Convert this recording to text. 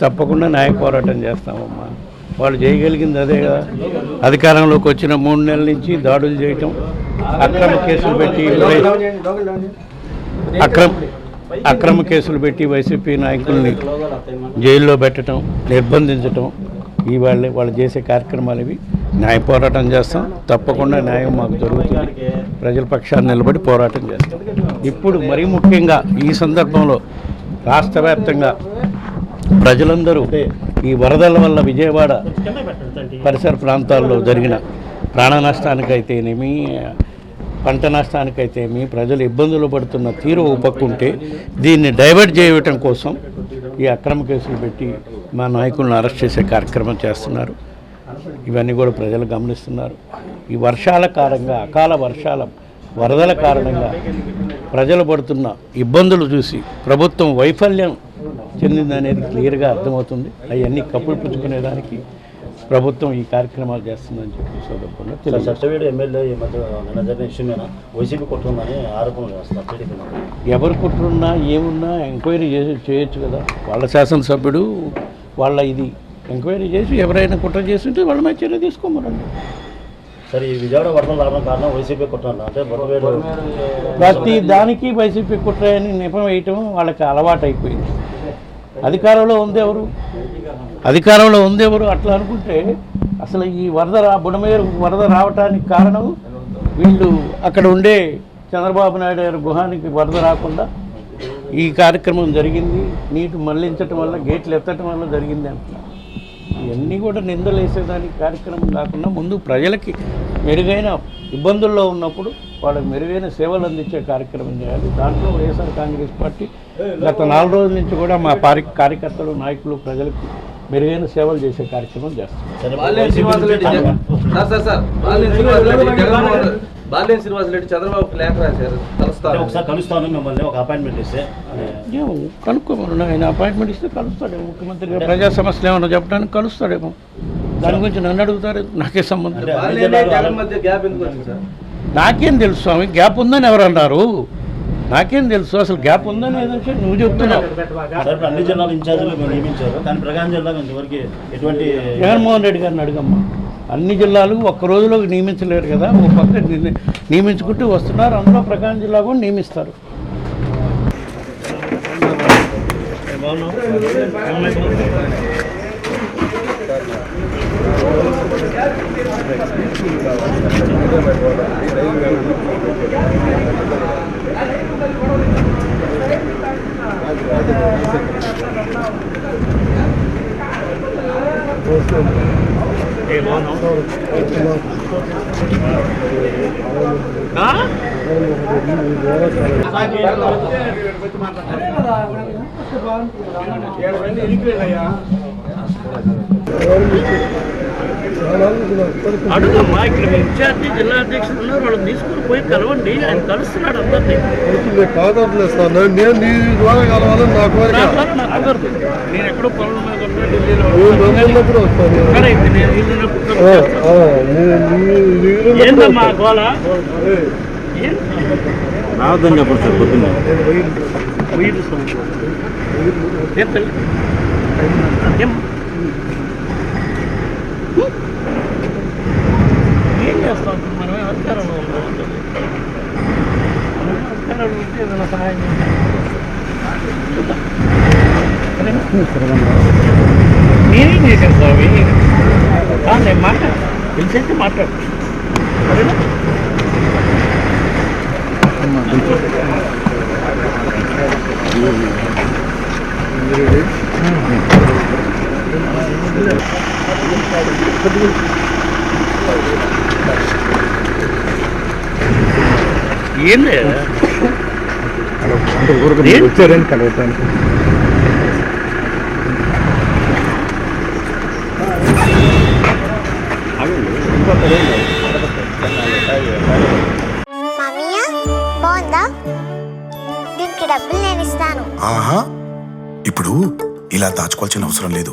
తప్పకుండా న్యాయ పోరాటం చేస్తామమ్మా. వాళ్ళు చేయగలిగింది అదే కదా. అధికారంలోకి వచ్చిన మూడు నెలల నుంచి దాడులు చేయటం అక్రమ కేసులు పెట్టి అక్రమ అక్రమ కేసులు పెట్టి వైసీపీ నాయకుల్ని జైల్లో పెట్టడం నిర్బంధించటం ఇవాళ వాళ్ళు చేసే కార్యక్రమాలు ఇవి. న్యాయ పోరాటం చేస్తాం. తప్పకుండా న్యాయం మాకు జరుగుతుంది. ప్రజల పక్షాన్ని నిలబడి పోరాటం చేస్తాం. ఇప్పుడు మరీ ముఖ్యంగా ఈ సందర్భంలో రాష్ట్ర వ్యాప్తంగా ప్రజలందరూ ఈ వరదల వల్ల విజయవాడ పరిసర ప్రాంతాల్లో జరిగిన ప్రాణ నష్టానికైతేనేమి పంట నష్టానికైతేమి ప్రజలు ఇబ్బందులు పడుతున్న తీరు ఒక పక్క ఉంటే దీన్ని డైవర్ట్ చేయటం కోసం ఈ అక్రమ కేసులు పెట్టి మా నాయకులను అరెస్ట్ చేసే కార్యక్రమం చేస్తున్నారు. ఇవన్నీ కూడా ప్రజలు గమనిస్తున్నారు. ఈ వర్షాల కారణంగా అకాల వర్షాల వరదల కారణంగా ప్రజలు పడుతున్న ఇబ్బందులు చూసి ప్రభుత్వం వైఫల్యం చెందిందనేది క్లియర్గా అర్థమవుతుంది. అవన్నీ కప్పులు పుచ్చుకునేదానికి ప్రభుత్వం ఈ కార్యక్రమాలు చేస్తుందని చెప్పి సందర్భంగా. సత్యవేడు ఎమ్మెల్యే ఈ మధ్య నిన్న వైసీపీ ఆరోపణలు చేస్తున్నారు. ఎవరు కుట్రున్నా ఏమున్నా ఎంక్వైరీ చేసి చేయొచ్చు కదా. వాళ్ళ శాసనసభ్యుడు వాళ్ళ ఇది ఎంక్వైరీ చేసి ఎవరైనా కుట్ర చేస్తుంటే వాళ్ళ మీద చర్య తీసుకోమరండి. సరే ఈ విజయవాడ వరదలు రావడం కారణం వైసీపీ కొట్టాను అంటే బొట్టవేడు ప్రతి దానికి వైసీపీ కుట్ర అని వేయటం వాళ్ళకి అలవాటు అయిపోయింది. అధికారంలో ఉంది ఎవరు? అధికారంలో ఉంది ఎవరు? అట్లా అనుకుంటే అసలు ఈ వరద రా బుడమేరు వరద రావటానికి కారణం వీళ్ళు అక్కడ ఉండే చంద్రబాబు నాయుడు గారి గుహానికి వరద రాకుండా ఈ కార్యక్రమం జరిగింది. నీటి మళ్ళించటం వల్ల గేట్లు ఎత్తటం వల్ల జరిగింది అంటున్నారు. ఇవన్నీ కూడా నిందలు వేసేదానికి కార్యక్రమం కాకుండా ముందు ప్రజలకి మెరుగైన ఇబ్బందుల్లో ఉన్నప్పుడు వాళ్ళకి మెరుగైన సేవలు అందించే కార్యక్రమం చేయాలి. దాంట్లో వైఎస్ఆర్ కాంగ్రెస్ పార్టీ గత నాలుగు రోజుల నుంచి కూడా మా పారి కార్యకర్తలు నాయకులు ప్రజలకు మెరుగైన సేవలు చేసే కార్యక్రమం చేస్తున్నారు బాలినేని జగన్మోహన్ బాలినేని శ్రీనివాసరెడ్డి చంద్రబాబు లేఖ రాశారు. అంటే కలుస్తారు ఒకసారి కలుస్తాను మిమ్మల్ని ఒక అపాయింట్మెంట్ ఇస్తే. కనుక్కోమను. ఆయన అపాయింట్మెంట్ ఇస్తే కలుస్తాడేమో. ముఖ్యమంత్రిగా ప్రజా సమస్యలు ఏమన్నా చెప్పడానికి కలుస్తాడేమో. దాని గురించి నన్ను అడుగుతారు. నాకే సంబంధం నాకేం తెలుసు స్వామి? గ్యాప్ ఉందని ఎవరు అన్నారు? నాకేం తెలుసు? అసలు గ్యాప్ ఉందని నువ్వు చెప్తున్నావు. అన్ని జిల్లాల ఇన్ఛార్జీలు మీరు నియమించారు. ప్రకాశం జిల్లాకు ఇంతవరకు ఎటువంటి జగన్మోహన్ రెడ్డి గారిని అడగమ్మా. అన్ని జిల్లాలు ఒక్క రోజులో నియమించలేరు కదా ఒక పక్క ని- నియమించుకుంటూ వస్తున్నారు. అందులో ప్రకాశం జిల్లా కూడా నియమిస్తారు. ఏడు రెండు ఎన్నికలు అయ్యా అడుగమ్మా ఇక్కడ ఇన్ఛార్జి జిల్లా అధ్యక్షులు ఉన్నారు వాళ్ళని తీసుకుని పోయి కలవండి ఆయన కలుస్తున్నాడు అందరినీ. కాదట్లేదు సార్ నేను నీ ద్వారా కలవాలని నాకు కుదరదు. నేను ఎక్కడో పనుల మీద ఏందమ్మా గోళ? రావద్దని చెప్పండి సార్ పొద్దున్న. ఏం చేస్తాం? ఇప్పుడు మనం అధికారంలో ఉన్నాం అధికారంలో ఉంటే ఏదైనా సహాయం నేనేం చేశాను స్వామి? నేను మాట్లాడు తెలిసైతే మాట్లాడు. సరేనా? ఏంది? వచ్చారని కలవటానికి మామయ్య బాగుందా? దీనికి డబ్బులు నేను ఇస్తాను. ఆహా ఇప్పుడు ఇలా దాచుకోవాల్సిన అవసరం లేదు.